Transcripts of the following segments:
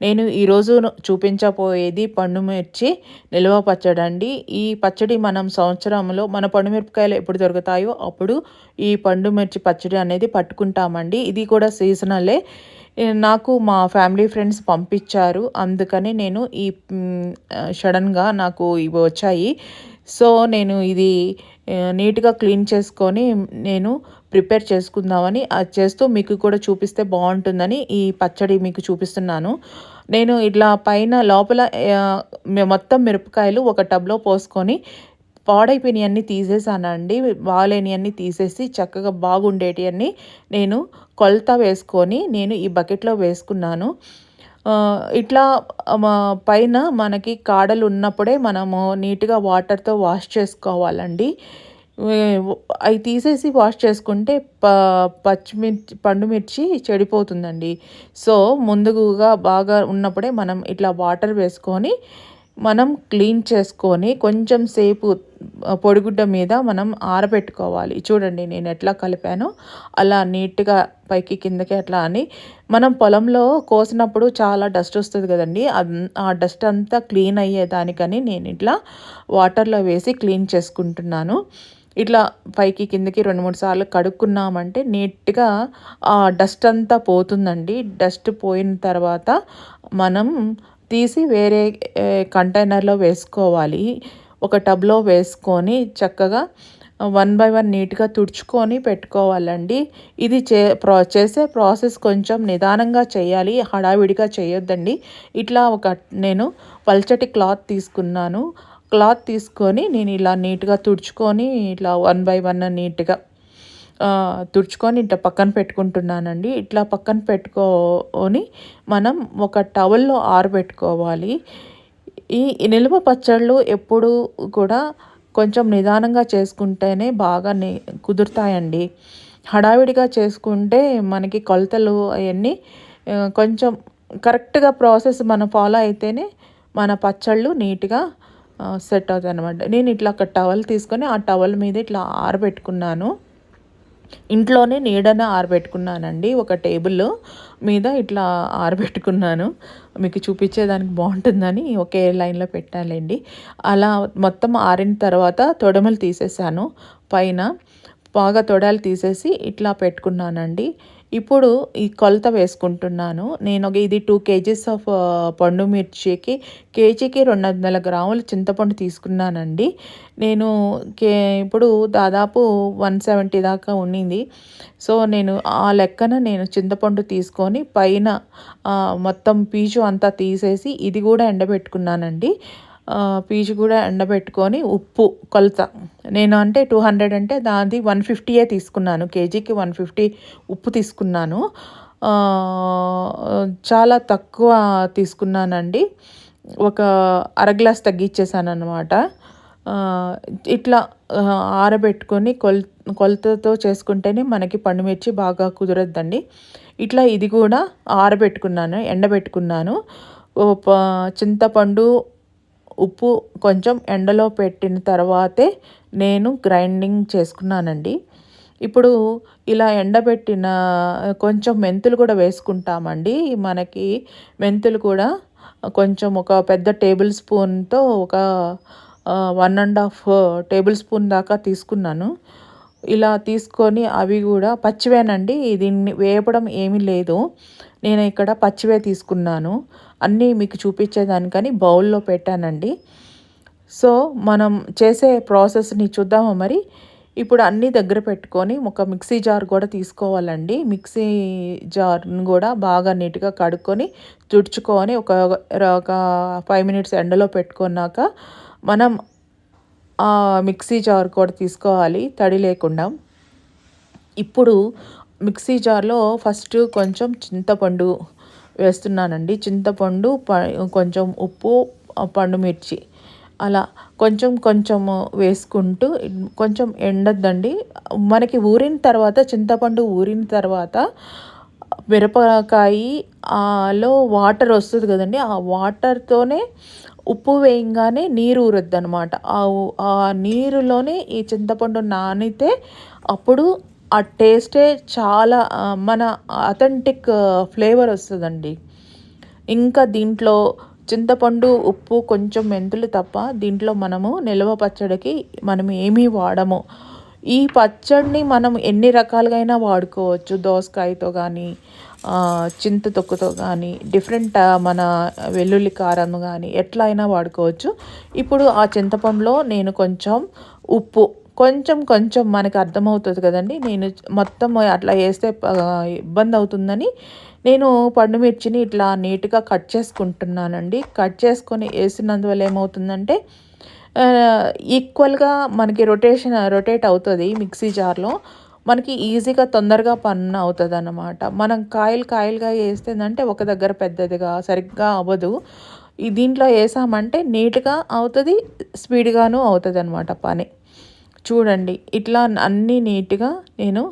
నేను ఈరోజు చూపించబోయేది పండు మిర్చి నిల్వ పచ్చడి అండి. ఈ పచ్చడి మనం సంవత్సరంలో మన పండు మిరపకాయలు ఎప్పుడు దొరుకుతాయో అప్పుడు ఈ పండు మిర్చి పచ్చడి అనేది పట్టుకుంటామండి. ఇది కూడా సీజనలే. నాకు మా ఫ్యామిలీ ఫ్రెండ్స్ పంపించారు. అందుకని నేను ఈ సడన్గా నాకు ఇవి వచ్చాయి. సో నేను ఇది నీట్గా క్లీన్ చేసుకొని నేను ప్రిపేర్ చేసుకుందామని అది చేస్తూ మీకు కూడా చూపిస్తే బాగుంటుందని ఈ పచ్చడి మీకు చూపిస్తున్నాను. నేను ఇట్లా పైన లోపల మొత్తం మిరపకాయలు ఒక టబ్లో పోసుకొని పాడైపోయినవన్నీ తీసేసానండి. బాగాలేనివన్నీ తీసేసి చక్కగా బాగుండేటివన్నీ నేను కొలత వేసుకొని నేను ఈ బకెట్లో వేసుకున్నాను. ఇట్లా పైన మనకి కాడలు ఉన్నప్పుడే మనము నీట్గా వాటర్తో వాష్ చేసుకోవాలండి. అవి తీసేసి వాష్ చేసుకుంటే ప పచ్చిమిర్చి పండుమిర్చి చెడిపోతుందండి. సో ముందుగా బాగా ఉన్నప్పుడే మనం ఇట్లా వాటర్ వేసుకొని మనం క్లీన్ చేసుకొని కొంచెం సేపు పొడిగుడ్డ మీద మనం ఆరబెట్టుకోవాలి. చూడండి నేను ఎట్లా కలిపానో అలా నీట్గా పైకి కిందకి అట్లా అని. మనం పొలంలో కోసినప్పుడు చాలా డస్ట్ వస్తుంది కదండి. ఆ డస్ట్ అంతా క్లీన్ అయ్యేదానికని నేను ఇట్లా వాటర్లో వేసి క్లీన్ చేసుకుంటున్నాను. ఇట్లా పైకి కిందకి రెండు మూడు సార్లు కడుక్కున్నామంటే నీట్గా ఆ డస్ట్ అంతా పోతుందండి. డస్ట్ పోయిన తర్వాత మనం తీసి వేరే కంటైనర్లో వేసుకోవాలి. ఒక టబ్లో వేసుకొని చక్కగా వన్ బై వన్ నీట్గా తుడుచుకొని పెట్టుకోవాలండి. ఇది చే ప్రా చేసే ప్రాసెస్ కొంచెం నిదానంగా చేయాలి హడావిడిగా చేయొద్దండి. ఇట్లా ఒక నేను పల్చటి క్లాత్ తీసుకున్నాను. క్లాత్ తీసుకొని నేను ఇలా నీట్గా తుడుచుకొని ఇట్లా వన్ బై వన్ నీట్గా తుడుచుకొని ఇట్లా పక్కన పెట్టుకుంటున్నానండి. ఇట్లా పక్కన పెట్టుకొని మనం ఒక టవల్లో ఆరబెట్టుకోవాలి. ఈ నిల్వ పచ్చళ్ళు ఎప్పుడు కూడా కొంచెం నిదానంగా చేసుకుంటేనే బాగా కుదురుతాయండి. హడావిడిగా చేసుకుంటే మనకి కొలతలు అవన్నీ కొంచెం కరెక్ట్గా ప్రాసెస్ మనం ఫాలో అయితేనే మన పచ్చళ్ళు నీట్గా సెట్ అవుతాయి అనమాట నేను ఇట్లా ఒక టవల్ తీసుకొని ఆ టవల్ మీద ఇట్లా ఆరబెట్టుకున్నాను. ఇంట్లోనే నీడన ఆరబెట్టుకున్నానండి. ఒక టేబుల్ మీద ఇట్లా ఆరబెట్టుకున్నాను. మీకు చూపించేదానికి బాగుంటుందని ఒకే లైన్లో పెట్టాలండి. అలా మొత్తం ఆరిన తర్వాత తొడమలు తీసేసాను పైన బాగా తొడాలు తీసేసి ఇట్లా పెట్టుకున్నానండి. ఇప్పుడు ఈ కొలత వేసుకుంటున్నాను. నేను ఇది టూ కేజీస్ ఆఫ్ uh, పండు మిర్చికి కేజీకి రెండు వందల గ్రాములు చింతపండు తీసుకున్నానండి. నేను కే ఇప్పుడు దాదాపు వన్ సెవెంటీ దాకా ఉండింది సో నేను ఆ లెక్కన నేను చింతపండు తీసుకొని పైన మొత్తం పీచు అంతా తీసేసి ఇది కూడా ఎండబెట్టుకున్నానండి. పీచు కూడా ఎండబెట్టుకొని ఉప్పు కొలత. నేను అంటే టూ హండ్రెడ్ అంటే దాది వన్ ఫిఫ్టీయే తీసుకున్నాను. కేజీకి వన్ ఫిఫ్టీ ఉప్పు తీసుకున్నాను. చాలా తక్కువ తీసుకున్నానండి. ఒక అర గ్లాస్ తగ్గించేసాను అనమాట ఇట్లా ఆరబెట్టుకొని కొల్ కొలతతో చేసుకుంటేనే మనకి పండుమిర్చి బాగా కుదరద్దండి. ఇట్లా ఇది కూడా ఆరబెట్టుకున్నాను ఎండబెట్టుకున్నాను. చింతపండు ఉప్పు కొంచెం ఎండలో పెట్టిన తర్వాతే నేను గ్రైండింగ్ చేసుకున్నానండి. ఇప్పుడు ఇలా ఎండబెట్టిన కొంచెం మెంతులు కూడా వేసుకుంటామండి. మనకి మెంతులు కూడా కొంచెం ఒక పెద్ద టేబుల్ స్పూన్తో ఒక one and half tablespoon దాకా తీసుకున్నాను. ఇలా తీసుకొని అవి కూడా పచ్చివేనండి. దీన్ని వేపడం ఏమీ లేదు. నేను ఇక్కడ పచ్చివే తీసుకున్నాను. అన్నీ మీకు చూపించేదానికని బౌల్లో పెట్టానండి. సో మనం చేసే ప్రాసెస్ని చూద్దామా మరి. ఇప్పుడు అన్నీ దగ్గర పెట్టుకొని ఒక మిక్సీ జార్ కూడా తీసుకోవాలండి. మిక్సీ జార్ని కూడా బాగా నీట్గా కడుక్కొని తుడుచుకొని ఒక ఒక ఫైవ్ మినిట్స్ ఎండలో పెట్టుకున్నాక మనం మిక్సీ జార్ కూడా తీసుకోవాలి తడి లేకుండా. ఇప్పుడు మిక్సీ జార్లో ఫస్ట్ కొంచెం చింతపండు వేస్తున్నానండి. చింతపండు కొంచెం ఉప్పు పండు మిర్చి. అలా కొంచెం కొంచెం వేసుకుంటూ కొంచెం ఎండద్దండి. మనకి ఊరిన తర్వాత చింతపండు ఊరిన తర్వాత మిరపకాయలో వాటర్ వస్తుంది కదండి. ఆ వాటర్తోనే ఉప్పు వేయంగానే నీరు ఊరొద్దనమాట అనమాట ఆ నీరులోనే ఈ చింతపండు నానితే అప్పుడు ఆ టేస్టే చాలా మన అథెంటిక్ ఫ్లేవర్ వస్తుందండి. ఇంకా దీంట్లో చింతపండు ఉప్పు కొంచెం మెంతులు తప్ప దీంట్లో మనము నిల్వ పచ్చడికి మనం ఏమీ వాడము. ఈ పచ్చడిని మనం ఎన్ని రకాలుగా వాడుకోవచ్చు. దోసకాయతో కానీ చింత తొక్కుతో కానీ డిఫరెంట్ మన వెల్లుల్లి కారం కానీ ఎట్లా అయినా వాడుకోవచ్చు. ఇప్పుడు ఆ చింతపండులో నేను కొంచెం ఉప్పు కొంచెం కొంచెం మనకు అర్థమవుతుంది కదండి. నేను మొత్తం అట్లా వేస్తే ఇబ్బంది అవుతుందని నేను పండుమిర్చిని ఇట్లా నీట్గా కట్ చేసుకుంటున్నానండి. కట్ చేసుకొని వేసినందువల్ల ఏమవుతుందంటే ఈక్వల్గా మనకి రొటేషన్ రొటేట్ అవుతుంది మిక్సీ జార్లో. మనకి ఈజీగా తొందరగా పన్ను అవుతుంది అన్నమాట మనం కాయలు కాయలుగా వేస్తేందంటే ఒక దగ్గర పెద్దదిగా సరిగ్గా అవ్వదు. ఈ దీంట్లో వేసామంటే నీట్గా అవుతుంది స్పీడ్గాను అవుతుంది అనమాట పని. చూడండి ఇట్లా అన్నీ నీట్గా నేను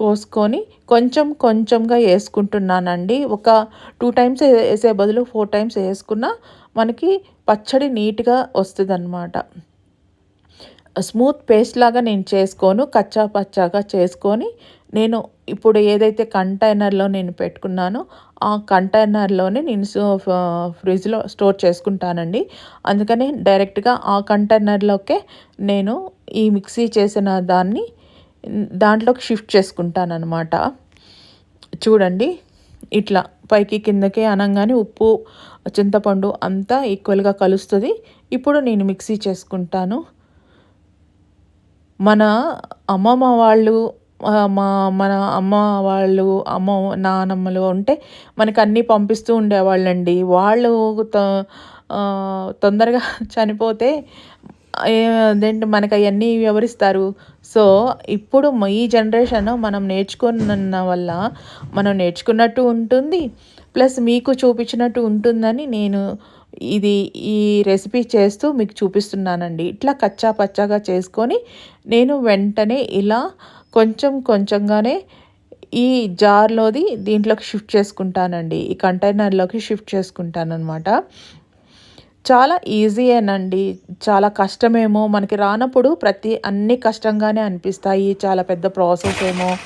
కోసుకొని కొంచెం కొంచెంగా వేసుకుంటున్నానండి. ఒక టూ టైమ్స్ వేసే బదులు ఫోర్ టైమ్స్ వేసుకున్న మనకి పచ్చడి నీట్గా వస్తుంది అనమాట స్మూత్ పేస్ట్ లాగా నేను చేసుకోను కచ్చా పచ్చాగా చేసుకొని నేను ఇప్పుడు ఏదైతే కంటైనర్లో నేను పెట్టుకున్నానో ఆ కంటైనర్లోనే నేను ఫ్రిడ్జ్లో స్టోర్ చేసుకుంటానండి. అందుకని డైరెక్ట్గా ఆ కంటైనర్లోకే నేను ఈ మిక్సీ చేసిన దాన్ని దాంట్లోకి షిఫ్ట్ చేసుకుంటానమాట చూడండి ఇట్లా పైకి కిందకి అనగానే ఉప్పు చింతపండు అంతా ఈక్వల్గా కలుస్తుంది. ఇప్పుడు నేను మిక్సీ చేసుకుంటాను. మన అమ్మమ్మ వాళ్ళు మా మన అమ్మ వాళ్ళు అమ్మ నానమ్మలు ఉంటే మనకు అన్నీ పంపిస్తూ ఉండేవాళ్ళండి. వాళ్ళు తొందరగా చనిపోతే అదేంటి మనకు అవన్నీ వివరిస్తారు. సో ఇప్పుడు ఈ జనరేషన్ మనం నేర్చుకున్న వల్ల మనం నేర్చుకున్నట్టు ఉంటుంది. ప్లస్ మీకు చూపించినట్టు ఉంటుందని నేను ఇది ఈ రెసిపీ చేస్తూ మీకు చూపిస్తున్నానండి. ఇట్లా కచ్చా పచ్చాగా చేసుకొని నేను వెంటనే ఇలా కొంచెం కొంచెంగానే ఈ జార్లోది దీంట్లోకి షిఫ్ట్ చేసుకుంటానండి. ఈ కంటైనర్లోకి షిఫ్ట్ చేసుకుంటాను అనమాట చాలా ఈజీయేనండి చాలా కష్టమేమో. మనకి రానప్పుడు ప్రతి అన్ని కష్టంగానే అనిపిస్తాయి. చాలా పెద్ద ప్రాసెస్ ఏమో.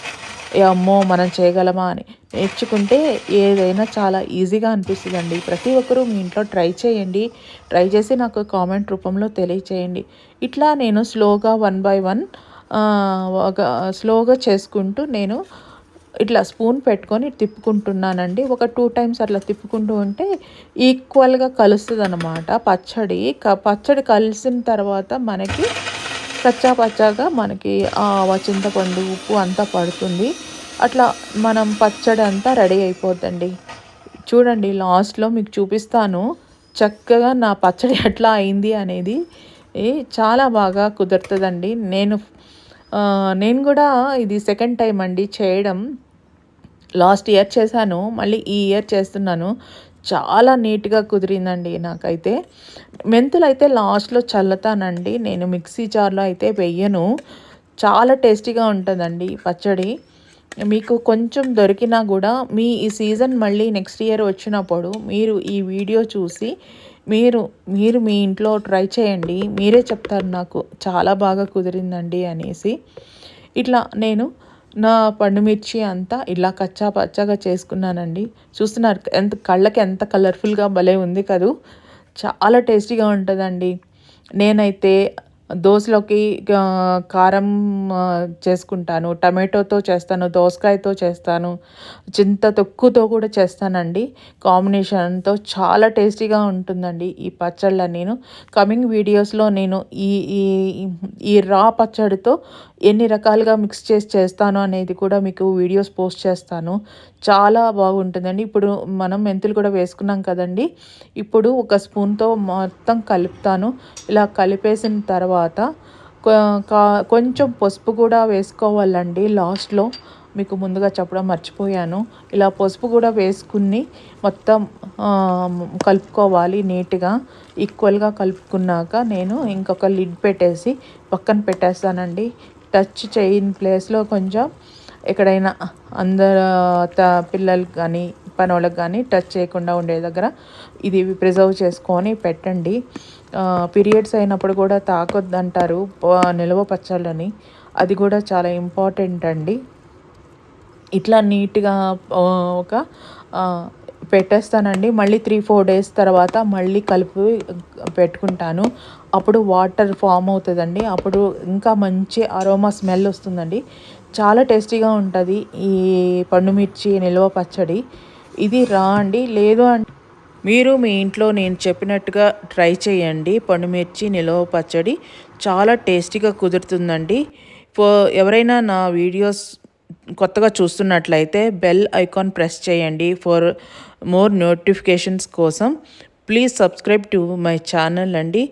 అమ్మో మనం చేయగలమా అని. నేర్చుకుంటే ఏదైనా చాలా ఈజీగా అనిపిస్తుందండి. ప్రతి ఒక్కరూ మీ ఇంట్లో ట్రై చేయండి. ట్రై చేసి నాకు కామెంట్ రూపంలో తెలియచేయండి. ఇట్లా నేను స్లోగా వన్ బై వన్ ఒక స్లోగా చేసుకుంటూ నేను ఇట్లా స్పూన్ పెట్టుకొని తిప్పుకుంటున్నానండి. ఒక టూ టైమ్స్ అట్లా తిప్పుకుంటూ ఉంటే ఈక్వల్గా కలుస్తుంది అనమాట పచ్చడి పచ్చడి కలిసిన తర్వాత మనకి కచ్చా పచ్చాగా మనకి చింతపండు ఉప్పు అంతా పడుతుంది. అట్లా మనం పచ్చడి అంతా రెడీ అయిపోద్దండి. చూడండి లాస్ట్లో మీకు చూపిస్తాను చక్కగా నా పచ్చడి ఎట్లా అయింది అనేది. చాలా బాగా కుదురుతుందండి. నేను నేను కూడా ఇది సెకండ్ టైం అండి చేయడం. లాస్ట్ ఇయర్ చేశాను మళ్ళీ ఈ ఇయర్ చేస్తున్నాను. చాలా నీట్గా కుదిరిందండి నాకైతే. మెంతులు అయితే లాస్ట్లో చల్లతానండి. నేను మిక్సీ జార్లో అయితే వెయ్యను చాలా టేస్టీగా ఉంటుందండి పచ్చడి. మీకు కొంచెం దొరికినా కూడా మీ ఈ సీజన్ మళ్ళీ నెక్స్ట్ ఇయర్ వచ్చినప్పుడు మీరు ఈ వీడియో చూసి మీరు మీరు మీ ఇంట్లో ట్రై చేయండి. మీరే చెప్తారు నాకు చాలా బాగా కుదిరిందండి అనేసి. ఇట్లా నేను నా పండుమిర్చి అంతా ఇలా కచ్చా పచ్చగా చేసుకున్నానండి. చూస్తున్నారు ఎంత కళ్ళకి ఎంత కలర్ఫుల్గా భలే ఉంది కదూ. చాలా టేస్టీగా ఉంటుందండి. నేనైతే దోశలోకి కారం చేసుకుంటాను. టమాటోతో చేస్తాను దోసకాయతో చేస్తాను చింత తొక్కుతో కూడా చేస్తానండి. కాంబినేషన్తో చాలా టేస్టీగా ఉంటుందండి ఈ పచ్చళ్ళ నేను. కమింగ్ వీడియోస్లో నేను ఈ ఈ ఈ రా పచ్చడితో ఎన్ని రకాలుగా మిక్స్ చేసి చేస్తాను అనేది కూడా మీకు వీడియోస్ పోస్ట్ చేస్తాను. చాలా బాగుంటుందండి. ఇప్పుడు మనం మెంతులు కూడా వేసుకున్నాం కదండి. ఇప్పుడు ఒక స్పూన్తో మొత్తం కలుపుతాను. ఇలా కలిపేసిన తర్వాత కొంచెం పసుపు కూడా వేసుకోవాలండి. లాస్ట్లో మీకు ముందుగా చెప్పడం మర్చిపోయాను. ఇలా పసుపు కూడా వేసుకుని మొత్తం కలుపుకోవాలి నీట్గా. ఈక్వల్గా కలుపుకున్నాక నేను ఇంకొక లిడ్ పెట్టేసి పక్కన పెట్టేస్తానండి. టచ్ చేయని ప్లేస్లో కొంచెం ఎక్కడైనా అందరు పిల్లలకు కానీ పని వాళ్ళకి కానీ టచ్ చేయకుండా ఉండే దగ్గర ఇది ప్రిజర్వ్ చేసుకొని పెట్టండి. పీరియడ్స్ అయినప్పుడు కూడా తాకొద్దంటారు నిల్వ పచ్చళ్ళని. అది కూడా చాలా ఇంపార్టెంట్ అండి. ఇట్లా నీట్గా ఒక పెట్టేస్తానండి. మళ్ళీ త్రీ ఫోర్ డేస్ తర్వాత మళ్ళీ కలిపి పెట్టుకుంటాను. అప్పుడు వాటర్ ఫామ్ అవుతుందండి. అప్పుడు ఇంకా మంచి అరోమా స్మెల్ వస్తుందండి. చాలా టేస్టీగా ఉంటుంది ఈ పండుమిర్చి నిల్వ పచ్చడి. ఇది రా అండి. లేదు అంటే మీరు మీ ఇంట్లో నేను చెప్పినట్టుగా ట్రై చేయండి. పండుమిర్చి నిల్వ పచ్చడి చాలా టేస్టీగా కుదురుతుందండి. ఫో ఎవరైనా నా వీడియోస్ కొత్తగా చూస్తున్నట్లయితే బెల్ ఐకాన్ ప్రెస్ చేయండి ఫర్ మోర్ నోటిఫికేషన్స్ కోసం. Please subscribe to my channel అండి.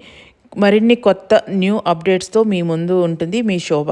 మరిన్ని కొత్త న్యూ అప్డేట్స్తో మీ ముందు ఉంటుంది మీ శోభ.